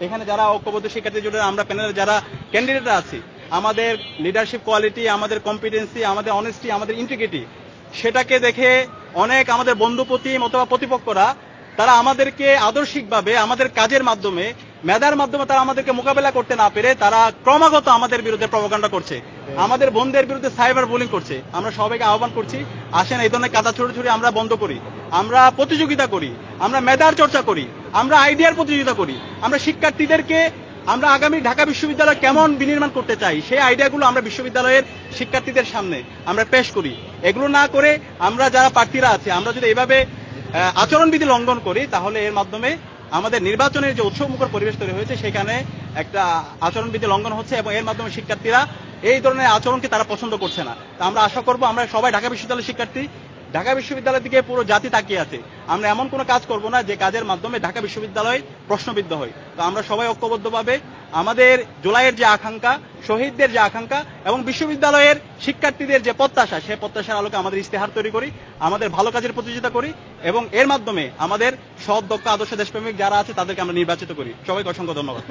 এখানে যারা ঐক্যবদ্ধ শিক্ষার্থী জোটের আমরা প্যানেলের যারা ক্যান্ডিডেট আছি, আমাদের লিডারশিপ কোয়ালিটি আমাদের কম্পিটেন্সি আমাদের অনেস্টি আমাদের ইন্টিগ্রিটি সেটাকে দেখে অনেক আমাদের বন্ধুপ্রতিম অথবা প্রতিপক্ষরা, তারা আমাদেরকে আদর্শিকভাবে, আমাদের কাজের মাধ্যমে, মেধার মাধ্যমে তারা আমাদেরকে মোকাবেলা করতে না পেরে তারা ক্রমাগত আমাদের বিরুদ্ধে প্রভাকাণ্ডা করছে। আমাদের বন্ধের বিরুদ্ধে সাইবার বুলিং করছে। আমরা সবাইকে আহ্বান করছি, আসেন এই ধরনের কাদা ছড়ে ছড়ি আমরা বন্ধ করি। আমরা প্রতিযোগিতা করি। আমরা মেধার চর্চা করি। আমরা আইডিয়ার প্রতিযোগিতা করি। আমরা শিক্ষার্থীদেরকে, আমরা আগামী ঢাকা বিশ্ববিদ্যালয় কেমন বিনির্মাণ করতে চাই, সেই আইডিয়াগুলো আমরা বিশ্ববিদ্যালয়ের শিক্ষার্থীদের সামনে আমরা পেশ করি। এগুলো না করে আমরা যারা প্রার্থীরা আছে, আমরা যদি এভাবে আচরণবিধি লঙ্ঘন করি, তাহলে এর মাধ্যমে আমাদের নির্বাচনের যে উৎসবমুখর পরিবেশ তৈরি হয়েছে, সেখানে একটা আচরণবিধি লঙ্ঘন হচ্ছে এবং এর মাধ্যমে শিক্ষার্থীরা এই ধরনের আচরণকে তারা পছন্দ করছে না। তা আমরা আশা করব, আমরা সবাই ঢাকা বিশ্ববিদ্যালয়ের শিক্ষার্থী ঢাকা বিশ্ববিদ্যালয়ের দিকে পুরো জাতি তাকিয়ে আছে। আমরা এমন কোনো কাজ করব না যে কাজের মাধ্যমে ঢাকা বিশ্ববিদ্যালয় প্রশ্নবিদ্ধ হয়। তো আমরা সবাই ঐক্যবদ্ধভাবে আমাদের জুলাইয়ের যে আকাঙ্ক্ষা, শহীদদের যে আকাঙ্ক্ষা এবং বিশ্ববিদ্যালয়ের শিক্ষার্থীদের যে প্রত্যাশা, সেই প্রত্যাশার আলোকে আমাদের ইস্তেহার তৈরি করি, আমাদের ভালো কাজের প্রতিযোগিতা করি এবং এর মাধ্যমে আমাদের সৎ, দক্ষ, আদর্শ দেশপ্রেমিক যারা আছে তাদেরকে আমরা নির্বাচিত করি। সবাইকে অসংখ্য ধন্যবাদ।